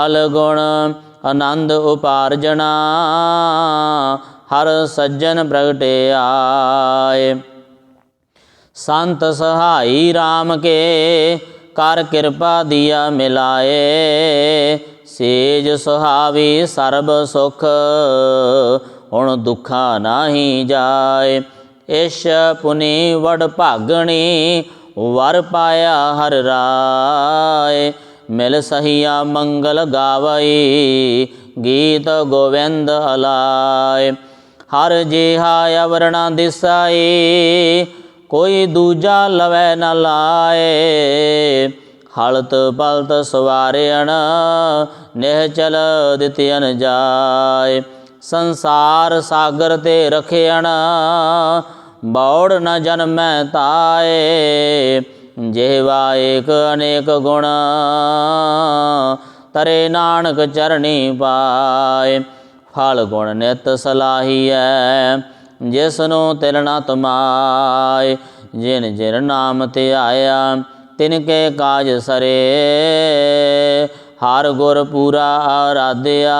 ਹਲ ਗੁਣ ਆਨੰਦ ਉਪਾਰਜਣਾ, ਹਰ ਸੱਜਣ ਪ੍ਰਗਟਿਆਏ ਸੰਤ ਸਹਾਈ RAM ਕੇ, ਕਰ ਕਿਰਪਾ ਦਿਆ ਮਿਲਾਏ। ਸੇਜ ਸੁਹਾਵੀ ਸਰਬ ਸੁਖ, ਹੁਣ ਦੁਖਾ ਨਾਹੀ ਜਾਏ। ਇਸ਼ ਪੁਨੀ ਵਡ ਭਾਗਣੀ, ਵਰ ਪਾਇਆ ਹਰ ਰਾਏ। ਮਿਲ ਸਹੀਆ ਮੰਗਲ ਗਾਵਈ ਗੀਤ ਗੋਵਿੰਦ ਹਲਾਏ ਹਰ ਜਿਹਾ ਅਵਰਣਾ ਦਿਸਾਈ ਕੋਈ ਦੂਜਾ ਲਵੈ ਨ ਲਾਏ ਹਲਤ ਪਲਤ ਸਵਾਰਿਆਣ ਨਿਹਚਲ ਦਿਤਿਆਨ ਜਾਏ ਸੰਸਾਰ ਸਾਗਰ ਤੇ ਰਖਿਆਣ ਬੌੜ ਨ ਜਨਮੈ ਤਾਏ ਜਿਹਵਾ ਏਕ ਅਨੇਕ ਗੁਣ, ਤਰੇ ਨਾਨਕ ਚਰਣੀ ਪਾਏ। ਫਲ ਗੁਣ ਨਿਤ ਸਲਾਹੀਐ ਜਿਸ ਨੂੰ ਤਿਲ ਨਾ ਤਮਾਏ। ਜਿਨ ਜਿਨ ਨਾਮ ਤੇ ਆਇਆ ਤਿਨ ਕੇ ਕਾਜ ਸਰੇ। ਹਰ ਗੁਰ ਪੂਰਾ ਆਰਾਧਿਆ,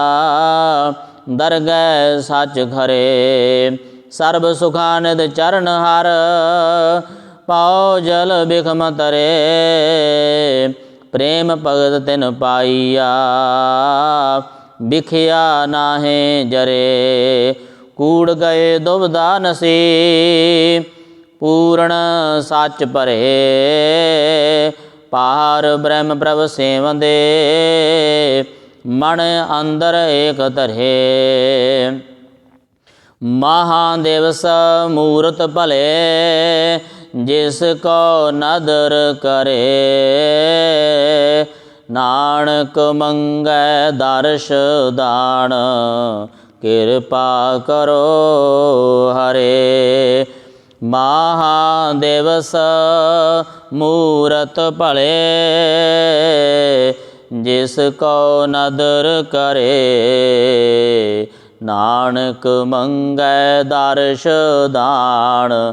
ਦਰਗਹਿ ਸੱਚ ਖਰੇ। ਸਰਬ ਸੁਖਾਨੰਦ ਚਰਨ ਹਰ ਪਾਉ ਜਲ ਬਿਖਮ ਤਰੇ ਪ੍ਰੇਮ ਭਗਤ ਤਿਨ ਪਾਈਆ। ਵਿਖਿਆ ਨਾਹੇ ਜਰੇ, ਕੂੜ ਗਏ ਦੁਬਦਾ ਨਸੀ, ਪੂਰਨ ਸੱਚ ਭਰੇ। ਪਾਰ ਬ੍ਰਹਮ ਪ੍ਰਭ ਸੇਵੰਦੇ, ਮਨ ਅੰਦਰ ਏਕ ਧਰੇ। ਮਹਾਦੇਵਸ ਮੂਰਤ ਭਲੇ ਜਿਸ ਕੋ ਨਦਰ ਕਰੇ, ਨਾਨਕ ਮੰਗੈ ਦਰਸ਼ ਦਾਨ, ਕਿਰਪਾ ਕਰੋ ਹਰੇ। ਮਹਾਦੇਵਸ ਮੂਰਤ ਭਲੇ, ਜਿਸ ਕੋ ਨਦਰ ਕਰੇ, ਨਾਨਕ ਮੰਗੈ ਦਰਸ਼ ਦਾਨ